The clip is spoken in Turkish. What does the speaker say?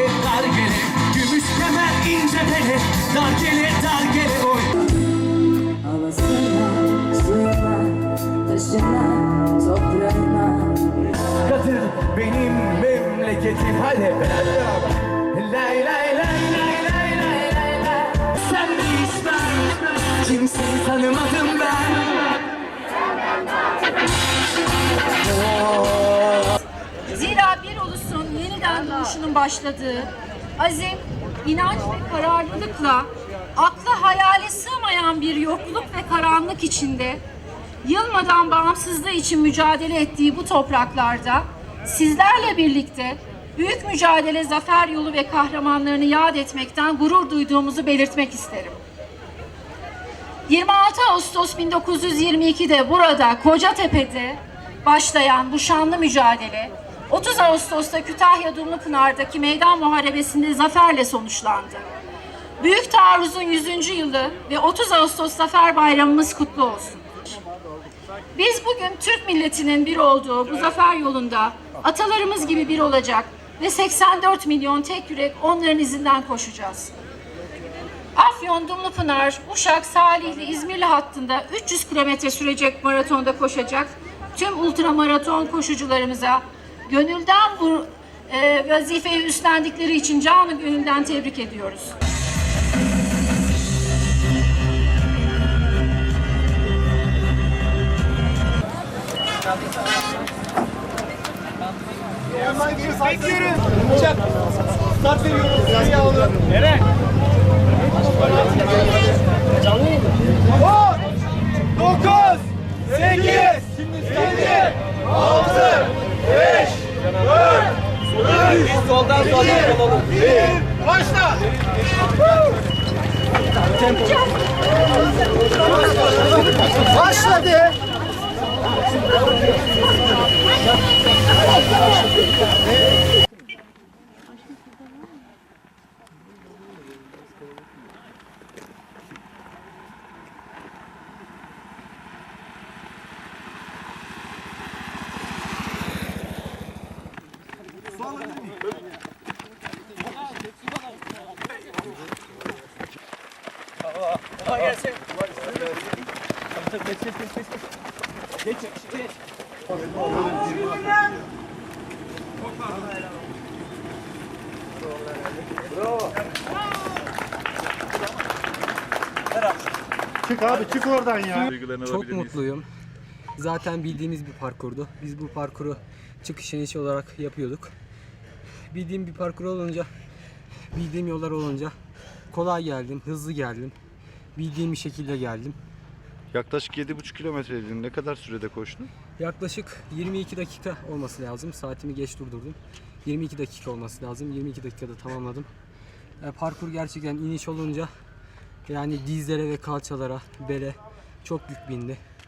gele dar gele Gümüş kemer ince bele Dar gele dar gele oy. Havasına, suyuna, taşına, toprağına Kadir benim memleketim hale Lay lay lay lay lay lay lay lay. Sen bir işler kimseyi tanımadım. Doğuşunun başladığı azim, inanç ve kararlılıkla akla hayale sığmayan bir yokluk ve karanlık içinde yılmadan bağımsızlığı için mücadele ettiği bu topraklarda sizlerle birlikte büyük mücadele zafer yolu ve kahramanlarını yad etmekten gurur duyduğumuzu belirtmek isterim. 26 Ağustos 1922'de burada Kocatepe'de başlayan bu şanlı mücadele 30 Ağustos'ta Kütahya Dumlupınar'daki meydan muharebesinde zaferle sonuçlandı. Büyük taarruzun 100. yılı ve 30 Ağustos Zafer Bayramımız kutlu olsun. Biz bugün Türk milletinin bir olduğu bu zafer yolunda atalarımız gibi bir olacak ve 84 milyon tek yürek onların izinden koşacağız. Afyon, Dumlupınar, Uşak, Salihli, İzmirli hattında 300 kilometre sürecek maratonda koşacak tüm ultramaraton koşucularımıza gönülden bu e, vazifeyi üstlendikleri için canı gönülden tebrik ediyoruz. Başladı. Sağ olun. Çık abi çık oradan ya. Çok mutluyum. Zaten bildiğimiz bir parkurdu. Biz bu parkuru çıkış inişi olarak yapıyorduk. Bildiğim bir parkur olunca, bildiğim yollar olunca kolay geldim, hızlı geldim. Bildiğim bir şekilde geldim. Yaklaşık 7,5 kilometreydin. Ne kadar sürede koştun? Yaklaşık 22 dakika olması lazım. Saatimi geç durdurdum. 22 dakika olması lazım. 22 dakikada tamamladım. E, parkur gerçekten iniş olunca yani dizlere ve kalçalara, bele çok yük bindi.